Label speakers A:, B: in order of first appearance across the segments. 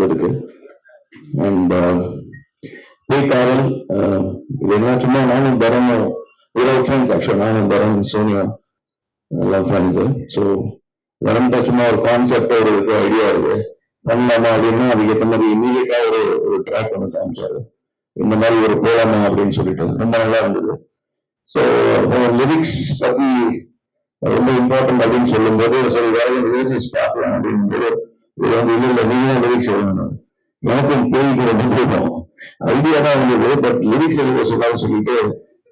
A: வந்ததுக்கு அண்ட் போய் காதல் என்ன சும்மா நானும் தரம் விதவுட் ஃப்ரெண்ட்ஸ் ஆக்சுவலாக நானும் தரம் சோனியா எல்லாம் ஃப்ரெண்ட்ஸு ஸோ வரம்ட்ட சும்மா ஒரு கான்செப்ட் ஒரு ஐடியா இருக்கு. பண்ணலாமா அப்படின்னா அதுக்கேற்ற மாதிரி இமீடியட்டா ஒரு ஒரு ட்ராக் ஒன்று காமிச்சாரு. இந்த மாதிரி ஒரு போலாமா அப்படின்னு சொல்லிட்டு ரொம்ப நல்லா இருந்தது. ஸோ லிரிக்ஸ் பத்தி ரொம்ப இம்பார்ட்டன்ட் அப்படின்னு சொல்லும்போது சரி வேற லிரிக்ஸ் பார்க்கலாம் அப்படிங்கும்போது இது வந்து நீங்க தான் லிரிக்ஸ் எழுதணும். எனக்கும் பேய்க்கு ரொம்ப ஐடியா தான் இருந்தது பட் லிரிக்ஸ் எழுத சொல்லான்னு சொல்லிட்டு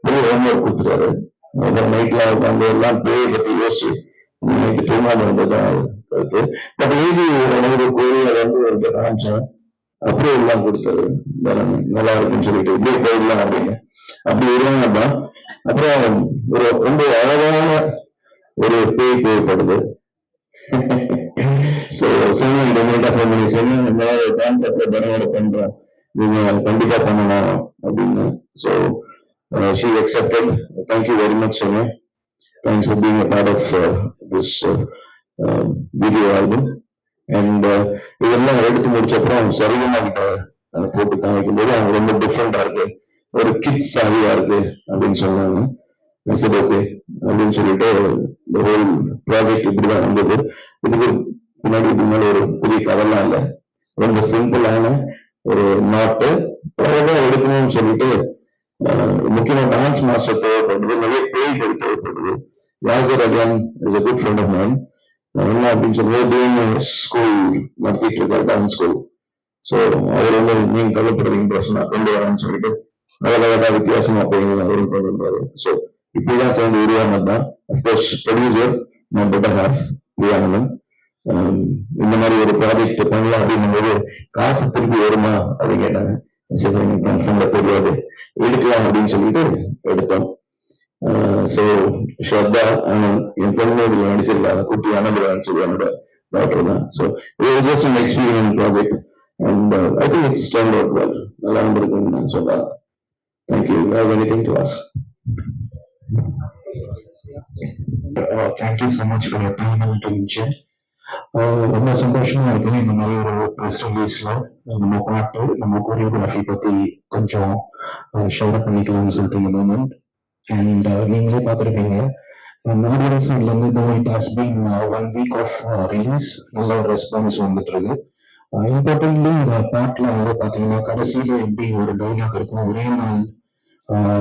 A: பெரிய ஹோம்ஒர்க் கொடுத்துட்டாரு. நைட்ல உட்காந்து எல்லாம் பேயை பத்தி யோசிச்சு நைட்டு தூங்காம இருந்ததுதான் பட் எழுதி ஒரு கோரி அதை வந்து ஒரு அப்படியே எல்லாம் கொடுத்தாரு. நல்லா இருக்குன்னு சொல்லிட்டு இப்படியே போயிடலாம் அப்படின்னு அப்படி இருந்தாங்க அப்புறம் ஒரு ரொம்ப அழகான ஒரு பேய் தேவைப்படுது. ஸோ சொன்ன இமீடியட்டா ஃபோன் பண்ணி சொன்ன இந்த மாதிரி கான்செப்ட்ல தனவோட பண்றேன் நீங்க கண்டிப்பா பண்ணணும் அப்படின்னு. So she accepted thank you very much சொன்ன thanks for being a part of this video album and இதெல்லாம் எடுத்து முடிச்ச சரிகமா கிட்ட uh, போட்டு காமிக்கும் போது அவங்க ரொம்ப டிஃப்ரெண்டா இருக்கு. ஒரு கிட்ஸ் சாரியா இருக்கு அப்படின்னு சொன்னாங்க. ஓகே அப்படின்னு சொல்லிட்டு இந்த ஹோல் ப்ராஜெக்ட் இப்படிதான் வந்தது. இதுக்கு பின்னாடி இது மேல ஒரு புதிய கதெல்லாம் இல்லை. ரொம்ப சிம்பிளான ஒரு நாட்டு அழகா எடுக்கணும்னு சொல்லிட்டு அஹ், முக்கியமா டான்ஸ் மாஸ்டர் தேவைப்படுறது நிறைய பேய்கள் தேவைப்படுது Yasar Akan is a good friend of mind என்ன அப்படின்னு சொல்லும்போது ஸ்கூல் நடத்திட்டு இருக்காரு டான்ஸ் ஸ்கூல் ஸோ அவர் வந்து நீங்க கவலைப்படுறீங்க பிரச்சனை கொண்டு வரான்னு சொல்லிட்டு அழகழகா வித்தியாசமா போய் அவரும் கொண்டு வந்தாரு ஸோ இப்படிதான் சேர்ந்து உருவானது தான் அப்கோர்ஸ் ப்ரொடியூசர் நம்ம பெட்டர் ஹாஃப் உருவானதன் இந்த மாதிரி ஒரு ப்ராஜெக்ட் பண்ணலாம் அப்படின்னும் போது காசு திருப்பி வருமா அப்படின்னு கேட்டாங்க. சரி கன்ஃபார்ம்ல தெரியாது எடுக்கலாம் அப்படின்னு சொல்லிட்டு எடுத்தோம். ஸோ ஸ்ரத்தா என் பொண்ணு இதுல நடிச்சிருக்காங்க குட்டி ஆனந்த் நடிச்சது என்னோட டாக்டர் தான். ஸோ இது just an experience project and I think it's turn out well நல்லா இருந்திருக்குன்னு நான் சொல்றேன் thank you have anything to ask
B: thank you so much for your time and attention. ரொம்ப சந்தோஷமா இருக்கு இந்த மாதிரி ஒரு ப்ரெஸ் ரிலீஸ்ல நம்ம பாட்டு நம்ம கோரியோகிராஃபி பத்தி கொஞ்சம் ஷேர் பண்ணிக்கலாம்னு சொல்லிட்டு இந்த மூமெண்ட் அண்ட் நீங்களே பார்த்துருப்பீங்க நாடியோட சைட்ல இருந்து though it has been one week of release நல்ல ஒரு ரெஸ்பான்ஸ் வந்துட்டு இருக்கு இம்பார்ட்டன்ட்லி இந்த வந்து கடைசியில எப்படி ஒரு டைலாக் இருக்கும் ஒரே நாள்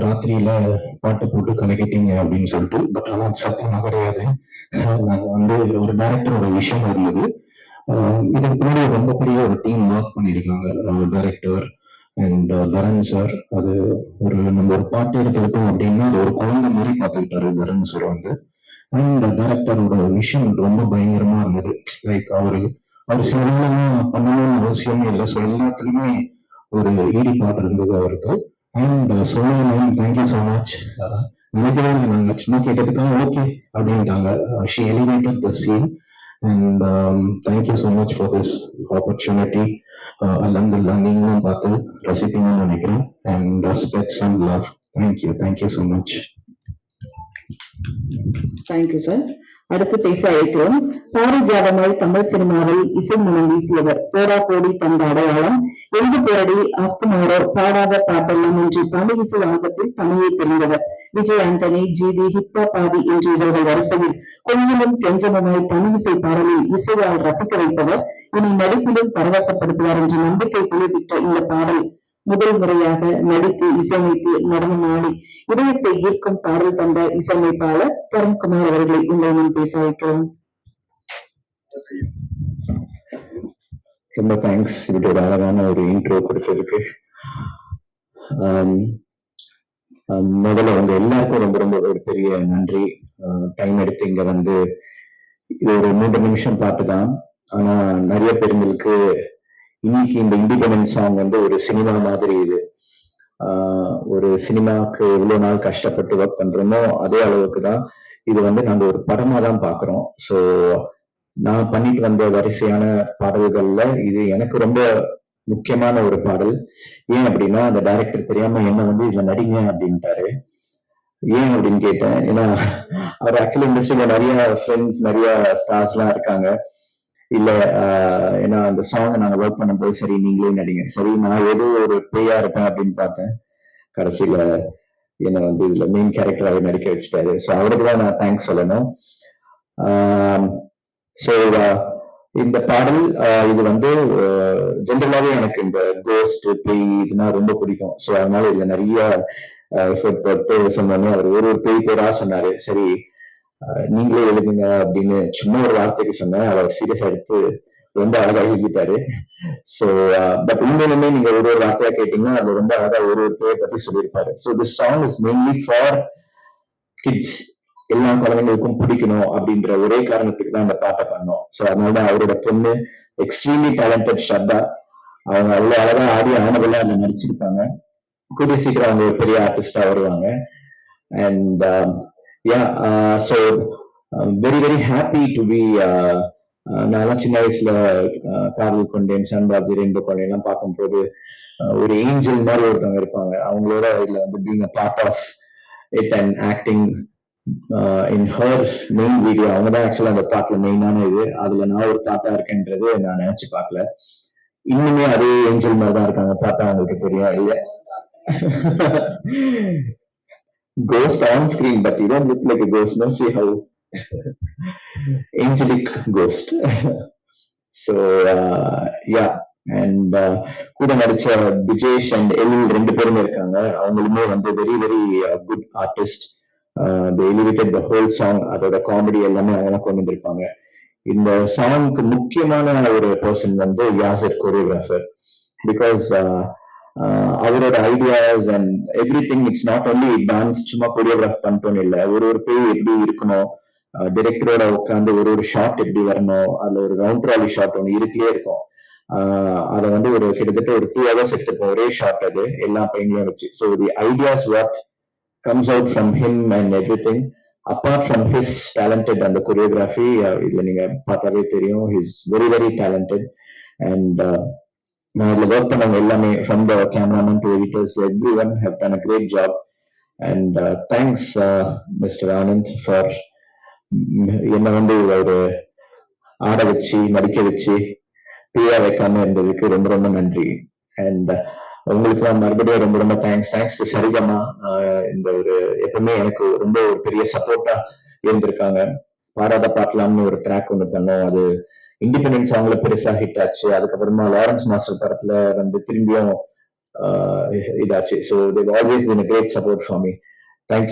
B: ராத்திரியில பாட்டு போட்டு கலக்கிட்டீங்க அப்படின்னு சொல்லிட்டு பட் ஆனா சத்தியமா கிடையாது நாங்கள் வந்து ஒரு டைரக்டரோட விஷயம் இருந்தது. இதுக்கு முன்னாடி ரொம்ப பெரிய ஒரு டீம் ஒர்க் பண்ணியிருக்காங்க. டைரக்டர் அண்ட் தரன் சார் அது ஒரு நம்ம ஒரு பாட்டு எடுத்துக்கிட்டோம் அப்படின்னா அது ஒரு குழந்தை மாதிரி பார்த்துக்கிட்டாரு தரன் சார் வந்து. அண்ட் டேரக்டரோட விஷயம் ரொம்ப பயங்கரமா இருந்தது. லைக் அவரு அவர் சொல்லலாம் பண்ணணும்னு அவசியமே இல்லை. ஸோ எல்லாத்துலயுமே ஒரு ஈடுபாடு இருந்தது அவருக்கு. And Sonia thank you so much நினைக்கிறேன் கேட்டதுக்காக ஓகே அப்படின்ட்டாங்க. She elevated the scene and thank you so much for this opportunity அலமதுல்லா நீங்களும் பார்த்து ரசிப்பீங்கன்னு நினைக்கிறேன். And respects and love thank you thank you so much
C: thank you sir அடுத்து பேச அழைக்கிறோம். பாரிஜாதமாய் தமிழ் சினிமாவில் இசை மூலம் வீசியவர் போடா கோடி தந்த அடையாளம் எழுது போரடி அஸ்தமாரோ பாடாத பாட்டெல்லாம் என்று தமிழ் இசை ஆகத்தில் தமிழை தெரிந்தவர். விஜய் ஆண்டனி ஜிவி ஹிப்பா பாதி என்று இவர்கள் வரிசையில் கொஞ்சமும் கெஞ்சமுமாய் தமிழ் இசை பாடலில் இசையால் ரசிக்க வைப்பவர் இனி நடிப்பிலும் பரவசப்படுத்துவார் என்று நம்பிக்கை துளிவிட்ட இந்த பாடல். முதல் முறையாக நடித்து இசையமைத்து நடனமாடி இதயத்தை ஈர்க்கும் பாடல் தந்த இசையமைப்பாளர் தருண்குமார் அவர்களை உங்களை நான் பேச வைக்கிறோம்.
A: ரொம்ப தேங்க்ஸ் இப்படி ஒரு அழகான ஒரு இன்ட்ரோ கொடுத்ததுக்கு. Um, முதல்ல வந்து எல்லாருக்கும் ரொம்ப ரொம்ப ஒரு பெரிய நன்றி. டைம் எடுத்து இங்க வந்து இது ஒரு மூன்று நிமிஷம் பாட்டு தான் ஆனா நிறைய பேருங்களுக்கு இன்னைக்கு இந்த இண்டிபெண்டன்ஸ் சாங் வந்து ஒரு சினிமா மாதிரி இது. ஒரு சினிமாவுக்கு எவ்வளவு நாள் கஷ்டப்பட்டு ஒர்க் பண்றோமோ அதே அளவுக்கு தான் இது வந்து நாங்க ஒரு படமா தான் பாக்குறோம் ஸோ நான் பண்ணிட்டு வந்த வரிசையான பாடல்கள்ல இது எனக்கு ரொம்ப முக்கியமான ஒரு பாடல். ஏன் அப்படின்னா அந்த டைரக்டர் தெரியாம என்ன வந்து இதுல நடிங்க அப்படின்ட்டாரு. ஏன் அப்படின்னு கேட்டேன். ஏன்னா அவர் ஆக்சுவலி இண்டஸ்ட்ரியில நிறைய ஃப்ரெண்ட்ஸ் நிறைய ஸ்டார்ஸ் எல்லாம் இருக்காங்க.
D: இல்ல ஏன்னா அந்த சாங் நாங்க ஒர்க் பண்ணும்போது சரி நீங்களே நடிங்க. சரி நான் ஏதோ ஒரு பேயா இருப்பேன் அப்படின்னு பார்த்தேன். கடைசியில என்னை வந்து இதுல மெயின் கேரக்டராக நடிக்க வச்சுட்டாரு. ஸோ அவருக்கு தான் நான் தேங்க்ஸ் சொல்லணும். ஸோ இந்த பாடல் இது வந்து ஜென்ரலாகவே எனக்கு இந்த கோஸ்ட் பேய் இதுனா ரொம்ப பிடிக்கும். ஸோ அதனால இதுல நிறைய எஃபர்ட் போட்டு சொன்னோன்னே அவர் ஒரு ஒரு பேய் பேரா சொன்னாரு. சரி நீங்களே எழுதுங்க அப்படின்னு சும்மா ஒரு வார்த்தைக்கு சொன்னேன். அவர் சீரியஸ் எடுத்து ரொம்ப அழகா எழுதிட்டாரு. ஸோ பட் உண்மையிலுமே நீங்க ஒரு ஒரு வார்த்தையா கேட்டீங்கன்னா அது ரொம்ப அழகா ஒரு ஒரு பேரை பத்தி சொல்லியிருப்பாரு. So this song is mainly for kids எல்லா குழந்தைங்களுக்கும் பிடிக்கணும் அப்படின்ற ஒரே காரணத்துக்கு தான் அந்த பாட்டை பண்ணோம். ஸோ அதனால தான் அவரோட பொண்ணு எக்ஸ்ட்ரீம்லி டேலண்டட் ஷர்தா. அவங்க அவ்வளோ அழகா ஆடி ஆனதெல்லாம் அதில் நடிச்சிருப்பாங்க. கூடிய சீக்கிரம் அவங்க ஒரு பெரிய ஆர்டிஸ்டா வருவாங்க. And yeah so very very happy to be நான் சின்ன வயசுல uh, காதல் கொண்டேன் சன்பாபி ரெண்டு குழந்தையெல்லாம் பார்க்கும்போது uh, ஒரு ஏஞ்சல் மாதிரி ஒருத்தவங்க இருப்பாங்க. அவங்களோட இதுல வந்து being a part of it and acting in her main video அவங்க தான் ஆக்சுவலா அந்த பாட்டுல மெயினான இது. அதுல நான் ஒரு பாட்டா இருக்கேன்றது நான் நினைச்சு பார்க்கல. இன்னுமே அதே ஏஞ்சல் மாதிரி தான் இருக்காங்க. பார்த்தா அவங்களுக்கு தெரியும். இல்ல. Goes on screen but you look like goes no see how angelic cos angelic yeah and uh, uh, கூட நடிச்ச பிஜேஷ் அண்ட் எல் ரெண்டு பேருமே இருக்காங்க. அவங்களுமே வந்து very very good artist they elevated the whole song அதோட காமெடி எல்லாமே அவங்க கொண்டு வந்திருப்பாங்க. இந்த சாங்க்கு முக்கியமான ஒரு பர்சன் வந்து யாசர் கோரியோகிராஃபர் பிகாஸ் அவரோட ideas and everything it's not only dance சும்மா கொரியோகிராஃப் பண்ணிட்டோம் இல்லை. ஒரு ஒரு பேய் எப்படி இருக்கணும் டிரெக்டரோட உட்காந்து ஒரு ஒரு ஷாட் எப்படி வரணும் அதுல ஒரு ரவுண்ட் ராலி ஷாட் ஒன்று இருக்கே இருக்கும். அதை வந்து ஒரு கிட்டத்தட்ட ஒரு டூ ஹவர்ஸ் எடுத்துருப்போம். ஒரே ஷாட் அது எல்லா பையனையும் வச்சு. So the ideas what comes out from him and everything apart from his talented அந்த கொரியோகிராஃபி இதுல நீங்க பார்த்தாவே தெரியும் his very very talented and நான் இதுல ஒர்க் பண்ணவங்க எல்லாமே from the cameraman to editors everyone have done a great job and thanks mister Anand for என்னை வந்து ஒரு ஆட வச்சு நடிக்க வச்சு பிரியா வைக்காம இருந்ததுக்கு ரொம்ப ரொம்ப நன்றி. அண்ட் உங்களுக்கு மறுபடியும் ரொம்ப ரொம்ப தேங்க்ஸ் தேங்க்ஸ் டு சரிகமா இந்த ஒரு எப்பவுமே எனக்கு ரொம்ப ஒரு பெரிய சப்போர்ட்டா இருந்திருக்காங்க. பாராத பாட்டலாம்னு ஒரு ட்ராக் ஒன்று பண்ணோம். அது இண்டிபெண்டன்ஸ் சாங்ல பெருசா ஹிட் ஆச்சு. அதுக்கப்புறமா லாரன்ஸ் மாஸ்டர் படத்துல வந்து திரும்பியும் இதாச்சு. So they've always in great support for me thank you